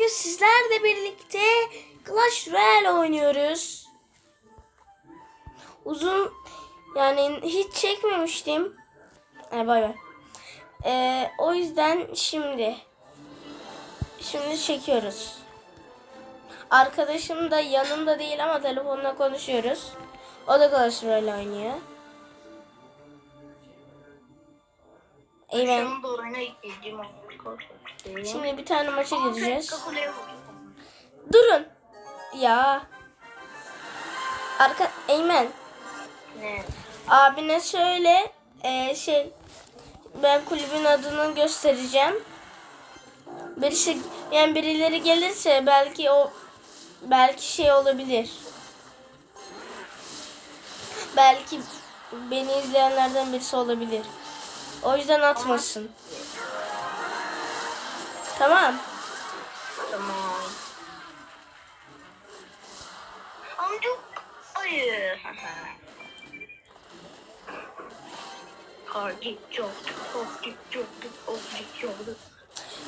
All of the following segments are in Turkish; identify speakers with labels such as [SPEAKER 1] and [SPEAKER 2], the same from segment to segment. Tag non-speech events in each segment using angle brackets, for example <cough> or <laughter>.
[SPEAKER 1] bugün sizlerle birlikte Clash Royale oynuyoruz. Uzun yani hiç çekmemiştim. Ay bay bay. Ee, o yüzden şimdi şimdi çekiyoruz. Arkadaşım da yanımda değil ama telefonla konuşuyoruz. O da Clash Royale oynuyor.
[SPEAKER 2] Da oyuna ekleyeceğim.
[SPEAKER 1] Şimdi bir tane maça gireceğiz. Durun. Ya. Arka Eymen.
[SPEAKER 2] Ne?
[SPEAKER 1] Abine söyle. Ee, şey ben kulübün adını göstereceğim. Birisi yani birileri gelirse belki o belki şey olabilir. Belki beni izleyenlerden birisi olabilir. O yüzden atmasın. Tamam.
[SPEAKER 2] Tamam. Amcuk. <laughs> Çok.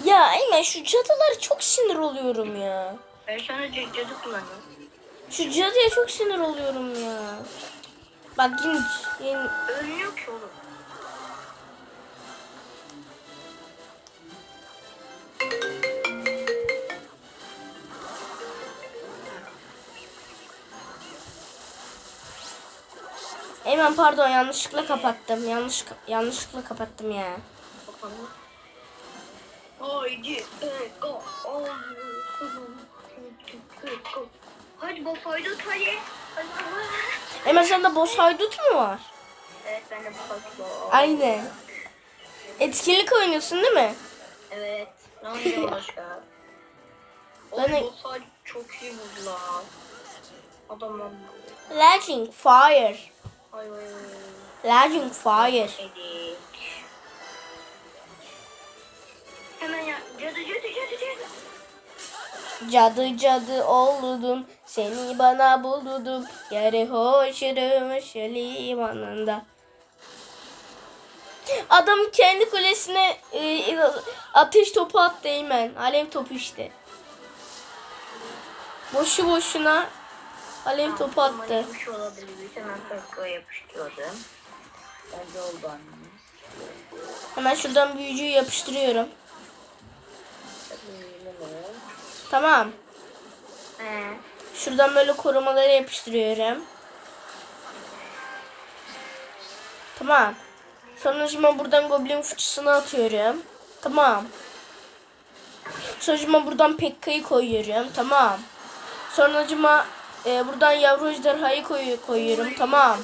[SPEAKER 1] Ya Eymen şu cadılara çok sinir oluyorum ya.
[SPEAKER 2] Ben sana cadı kullanıyorum.
[SPEAKER 1] Şu cadıya çok sinir oluyorum ya. Bak yine, yine
[SPEAKER 2] Ölmüyor ki oğlum.
[SPEAKER 1] Eymen pardon yanlışlıkla kapattım. Yanlış yanlışlıkla kapattım ya.
[SPEAKER 2] Hadi bu haydut hadi.
[SPEAKER 1] Eymen sende boss haydut mu var?
[SPEAKER 2] Evet ben de bu haydut.
[SPEAKER 1] Aynen. Etkinlik oynuyorsun değil mi?
[SPEAKER 2] Evet. Ne oynayacağım başka? <laughs> Oğlum bu saat çok iyi vurdular. Adamım.
[SPEAKER 1] Lightning Fire.
[SPEAKER 2] Hayır.
[SPEAKER 1] Fire.
[SPEAKER 2] Edik. Hemen ya. Cadı cadı cadı cadı.
[SPEAKER 1] Cadı cadı oldum. Seni bana buldum. Yarı hoşurmuş limanında. Adam kendi kulesine e, ateş topu attı Eymen. Alev topu işte. Boşu boşuna alev topu attı.
[SPEAKER 2] Olabilir. Hemen. Bence oldu annem.
[SPEAKER 1] Hemen şuradan büyücüyü yapıştırıyorum. Tamam.
[SPEAKER 2] He.
[SPEAKER 1] Şuradan böyle korumaları yapıştırıyorum. Tamam. Sonucuma buradan goblin fıçısını atıyorum. Tamam. Sonucuma buradan Pekka'yı koyuyorum. Tamam. Sonucuma e, buradan yavru ejderhayı koy, koyuyorum. Tamam.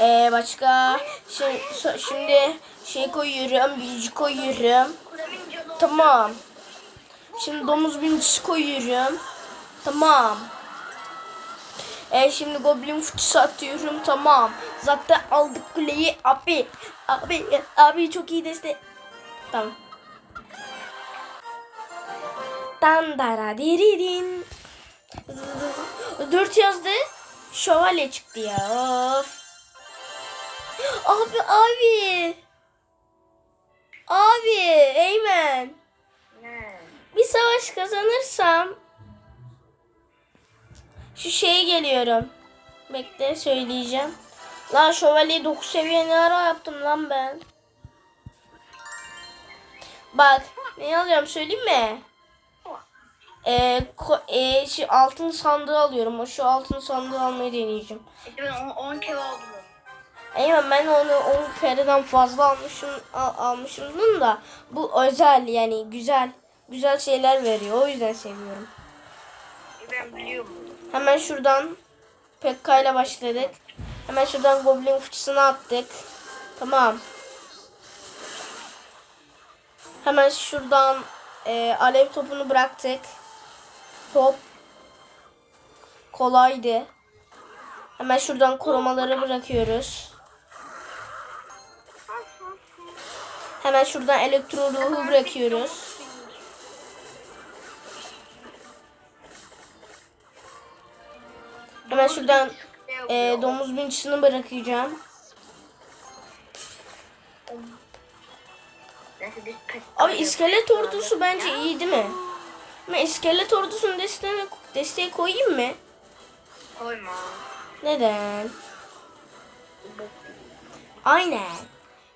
[SPEAKER 1] E, başka şey, so- şimdi şey koyuyorum. Büyücü koyuyorum. Tamam. Şimdi domuz binicisi koyuyorum. Tamam. E şimdi goblin fıçısı atıyorum. Tamam. Zaten aldık kuleyi. Abi. Abi. Abi çok iyi destek. Tamam. Dandara diridin. Dört yazdı. Şövalye çıktı ya. Of. Abi abi. Abi. Eymen.
[SPEAKER 2] Ne?
[SPEAKER 1] Bir savaş kazanırsam şu şeye geliyorum. Bekle söyleyeceğim. Lan şövalye 9 seviye ne ara yaptım lan ben. Bak ne alacağım söyleyeyim mi? Ee, ko- ee, şu altın sandığı alıyorum. O şu altın sandığı almayı deneyeceğim.
[SPEAKER 2] İşte ben 10 kere aldım.
[SPEAKER 1] Eyvah ben onu 10 kereden fazla almışım al, almışımdım da bu özel yani güzel güzel şeyler veriyor. O yüzden seviyorum.
[SPEAKER 2] Ben biliyorum.
[SPEAKER 1] Hemen şuradan Pekka ile başladık. Hemen şuradan Goblin fıçısını attık. Tamam. Hemen şuradan e, alev topunu bıraktık. Top. Kolaydı. Hemen şuradan korumaları bırakıyoruz. Hemen şuradan elektro ruhu bırakıyoruz. Hemen şuradan e, domuz binçisini bırakacağım. Abi iskelet ordusu bence iyi değil mi? Ben iskelet ordusunu desteğe, desteğe koyayım mı?
[SPEAKER 2] Koyma.
[SPEAKER 1] Neden? Aynen.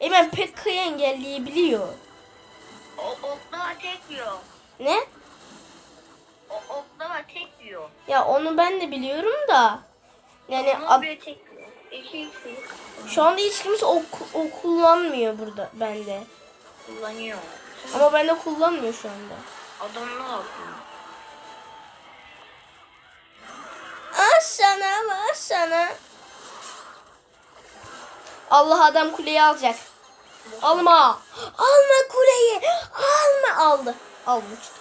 [SPEAKER 1] Ben Pekka'yı engelleyebiliyor.
[SPEAKER 2] O oklava tek yiyor.
[SPEAKER 1] Ne?
[SPEAKER 2] O oklava tek yiyor.
[SPEAKER 1] Ya onu ben de biliyorum da. Yani.
[SPEAKER 2] İki iki
[SPEAKER 1] şu anda hiç kimse o, o kullanmıyor burada bende.
[SPEAKER 2] kullanıyor.
[SPEAKER 1] Ama bende kullanmıyor şu anda.
[SPEAKER 2] Adam ne yapıyor?
[SPEAKER 1] Ah sana ah sana. Allah adam kuleyi alacak. Alma. Alma kuleyi. Alma. Aldı. Almıştı.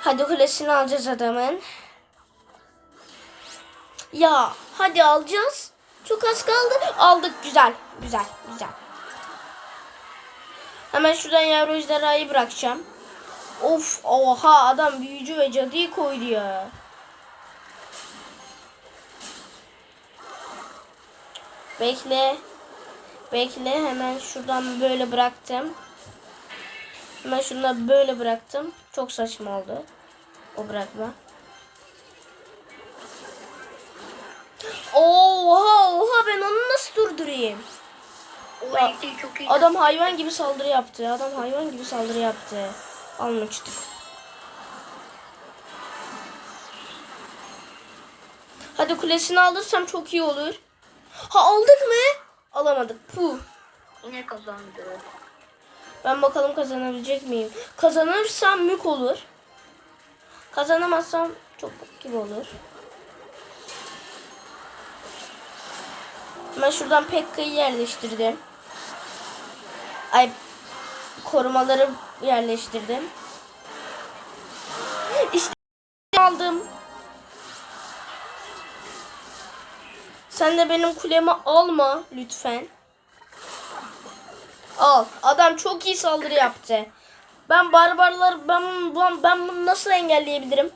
[SPEAKER 1] Hadi kulesini alacağız adamın. Ya hadi alacağız. Çok az kaldı. Aldık. Güzel. Güzel. Güzel. Hemen şuradan yavru ejderhayı bırakacağım. Of oha adam büyücü ve cadıyı koydu ya. Bekle. Bekle hemen şuradan böyle bıraktım. Hemen şunu böyle bıraktım. Çok saçma oldu. O bırakma. Oha oha ben onu nasıl durdurayım? Ya. Adam hayvan gibi saldırı yaptı. Adam hayvan gibi saldırı yaptı. Almıştık. Hadi kulesini alırsam çok iyi olur. Ha aldık mı? Alamadık. Puh.
[SPEAKER 2] Yine kazandı.
[SPEAKER 1] Ben bakalım kazanabilecek miyim? Kazanırsam mük olur. Kazanamazsam çok gibi olur. Ben şuradan Pekka'yı yerleştirdim. Ay korumaları yerleştirdim. İşte aldım. Sen de benim kulemi alma lütfen. Al. Adam çok iyi saldırı yaptı. Ben barbarlar ben ben, ben bunu nasıl engelleyebilirim?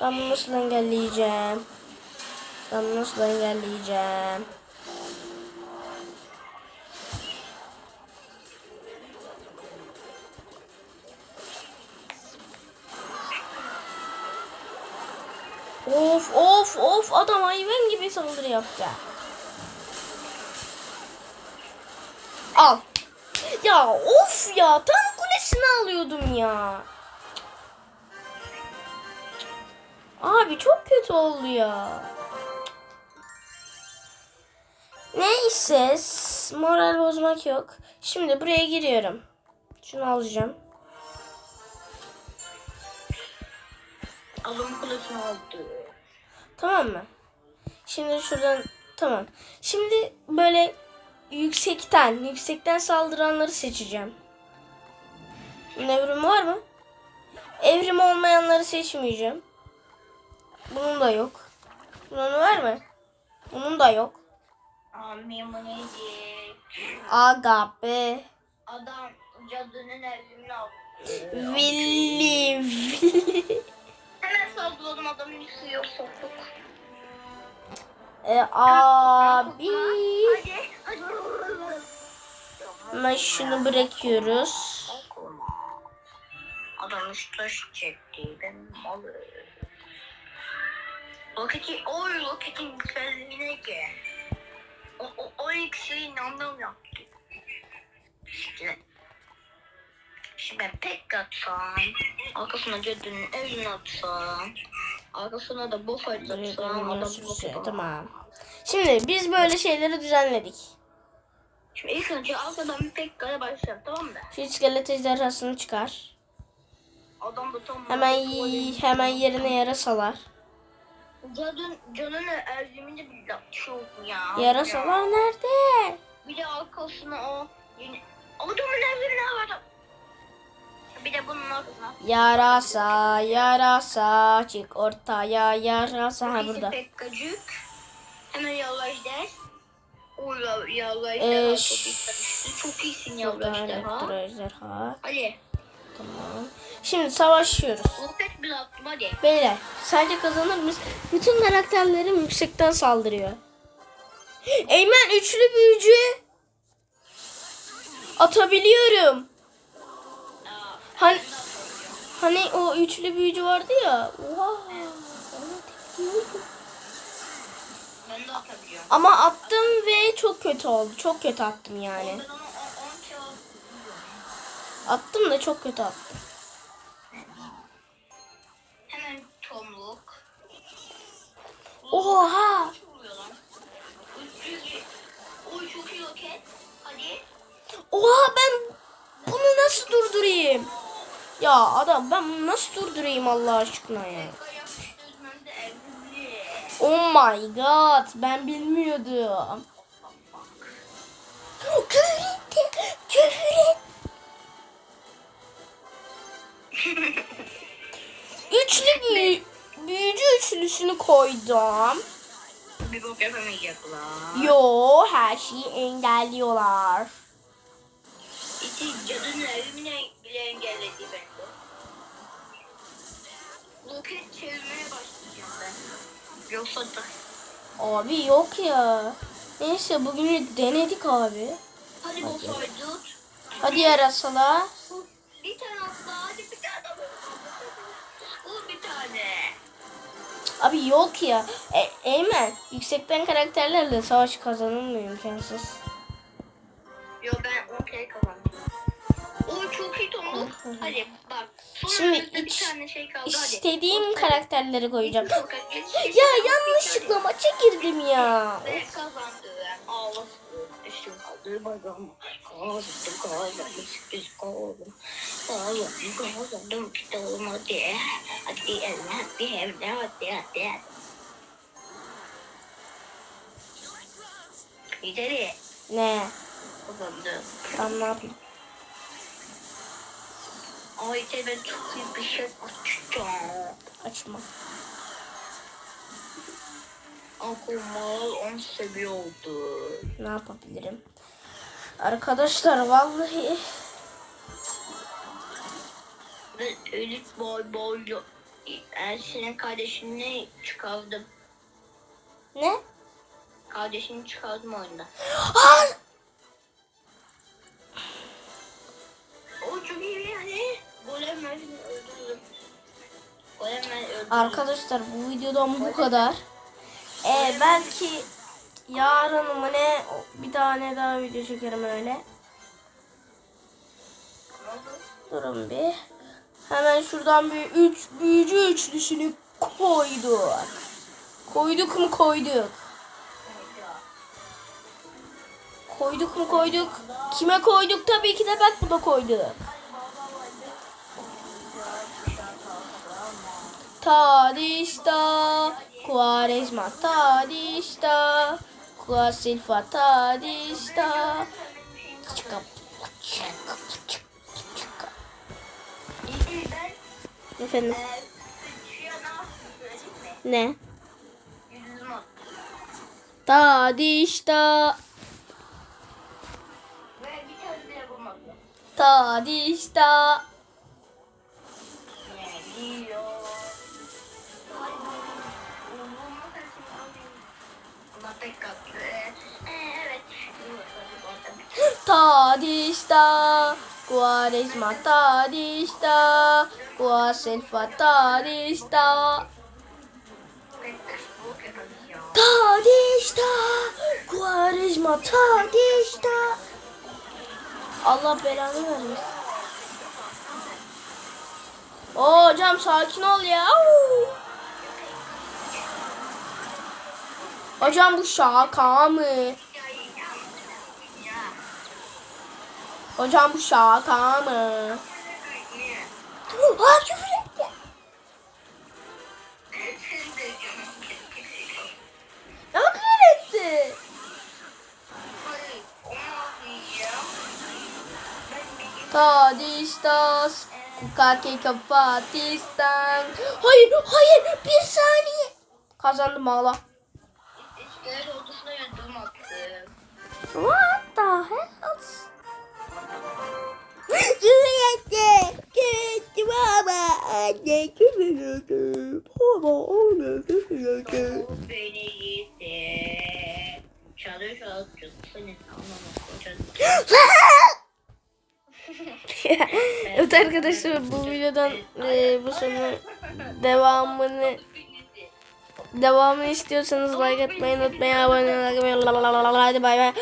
[SPEAKER 1] Ben bunu nasıl engelleyeceğim? Ben bunu nasıl engelleyeceğim? Of of of adam hayvan gibi saldırı yaptı. Al. Ya of ya tam kulesini alıyordum ya. Abi çok kötü oldu ya. Neyse moral bozmak yok. Şimdi buraya giriyorum. Şunu alacağım.
[SPEAKER 2] Adam kulesini aldı.
[SPEAKER 1] Tamam mı? Şimdi şuradan tamam. Şimdi böyle yüksekten, yüksekten saldıranları seçeceğim. Bunun evrimi var mı? Evrim olmayanları seçmeyeceğim. Bunun da yok. Bunun var mı? Bunun da yok.
[SPEAKER 2] Amin bu?
[SPEAKER 1] Aga be.
[SPEAKER 2] Adam cadının evini aldı.
[SPEAKER 1] Villi villi.
[SPEAKER 2] Saldıralım adamın soktuk.
[SPEAKER 1] E, abi. Hemen şunu bırakıyoruz.
[SPEAKER 2] Adam taş çekti. Ben malı. Roketi, oy roketin güzelliğine gel. O, o, o ikisi anlam yaptı. İşte. Şimdi ben pek atsam. Arkasına cadının evini atsam. Arkasına da bu fayda
[SPEAKER 1] Buraya
[SPEAKER 2] atsam.
[SPEAKER 1] dönüyor,
[SPEAKER 2] Adam
[SPEAKER 1] sürüsü.
[SPEAKER 2] bu
[SPEAKER 1] Tamam. Şimdi biz böyle şeyleri düzenledik.
[SPEAKER 2] Şimdi ilk önce arkadan bir pekkaya başlayalım tamam mı?
[SPEAKER 1] Şu iskelet ejderhasını çıkar.
[SPEAKER 2] Adam da tam
[SPEAKER 1] Hemen hemen yerine yarasalar.
[SPEAKER 2] Cadın canını evrimini bir çok ya.
[SPEAKER 1] Yarasalar nerede?
[SPEAKER 2] Bir de arkasına o adamın evine var. Bir de bunun arkasına.
[SPEAKER 1] Yarasa, yarasa, çık ortaya yarasa. Ha burada.
[SPEAKER 2] Pekkacık. Hemen yavaş der. O ya- yavaş der. Çok iyisin yavaş der ha.
[SPEAKER 1] elektro ejderha.
[SPEAKER 2] Hadi.
[SPEAKER 1] Tamam. Şimdi savaşıyoruz.
[SPEAKER 2] Roket bir attım hadi.
[SPEAKER 1] Beyler sence kazanır mıyız? Bütün karakterlerim yüksekten saldırıyor. Eymen üçlü büyücü. Atabiliyorum. Hani hani o üçlü büyücü vardı ya. Oha. Ama attım ve çok kötü oldu. Çok kötü attım yani.
[SPEAKER 2] Ben onu 10 kere
[SPEAKER 1] Attım da çok kötü attım. Oha! Oha ben bunu nasıl durdurayım? Ya adam ben bunu nasıl durdurayım Allah aşkına ya? Oh my god ben bilmiyordum. Küfür etti. Küfür et. Üçlü büyü, büyücü üçlüsünü koydum.
[SPEAKER 2] Bir bok yapamayacaklar.
[SPEAKER 1] Yo her şeyi engelliyorlar.
[SPEAKER 2] İşte cadının evimine bile engelledi beni. Roket çevirmeye başlayacağım ben. Yoksa da
[SPEAKER 1] Abi yok ya. Neyse bugün denedik abi.
[SPEAKER 2] hadi boss haydut.
[SPEAKER 1] Hadi yarasala.
[SPEAKER 2] Bir tane atla hadi bir tane daha. Vur bir tane.
[SPEAKER 1] Abi yok ya. E, Eymen yüksekten karakterlerle savaş kazanılmıyor imkansız.
[SPEAKER 2] Yo ben 10 kere kazandım. Çok iyi tomruk. Hadi bak. Son
[SPEAKER 1] Şimdi
[SPEAKER 2] bir
[SPEAKER 1] iç-
[SPEAKER 2] tane şey kaldı hadi.
[SPEAKER 1] İstediğim karakterleri koyacağım.
[SPEAKER 2] Geç.
[SPEAKER 1] Ya yanlışlıkla maça girdim ya.
[SPEAKER 2] Ve kazandı.
[SPEAKER 1] Ne?
[SPEAKER 2] Kazandım.
[SPEAKER 1] Ben ne yapayım?
[SPEAKER 2] Ay işte ben çok iyi bir şey açacağım.
[SPEAKER 1] Açma.
[SPEAKER 2] Akumal 10 seviye oldu.
[SPEAKER 1] Ne yapabilirim? Arkadaşlar vallahi
[SPEAKER 2] Ben ölüp boy boy Ersin'in kardeşini çıkardım.
[SPEAKER 1] ne?
[SPEAKER 2] Kardeşini çıkardım oyunda.
[SPEAKER 1] Arkadaşlar bu videodan bu kadar. Ee, belki yarın mı ne bir tane daha video çekerim öyle. Durun bir. Hemen şuradan bir üç büyücü üçlüsünü koyduk. Koyduk mu koyduk. Koyduk mu koyduk. Kime koyduk tabii ki de bak bu da koyduk. Tadista, Quaresma tadista, tadista. Çıkap, çıkap, çıkap.
[SPEAKER 2] İyi ben
[SPEAKER 1] Efendim ne? Tadista, tadista.
[SPEAKER 2] Buna pek kalktı. Ee, evet.
[SPEAKER 1] Tadista, Quaresma tadista, Quasilfa tadista. Tadista, Quaresma tadista. Allah belanı vermesin. Oo hocam sakin ol ya. Hocam bu şaka mı? Hocam bu şaka mı? Aa küfür etti. Ne küfür etti? Tadistas, kukake kapatistan. Hayır, hayır, bir saniye. Kazandım ağla. What the hell? Küfür etti. Küfür baba. Anne küfür etti. Baba anne.
[SPEAKER 2] Beni gitti. Çalıyor çalıyor. Senin anlamı kocan.
[SPEAKER 1] evet arkadaşlar bu videodan e, bu sonu devamını <laughs> devamını istiyorsanız like atmayı unutmayın. Abone olmayı hadi bay bay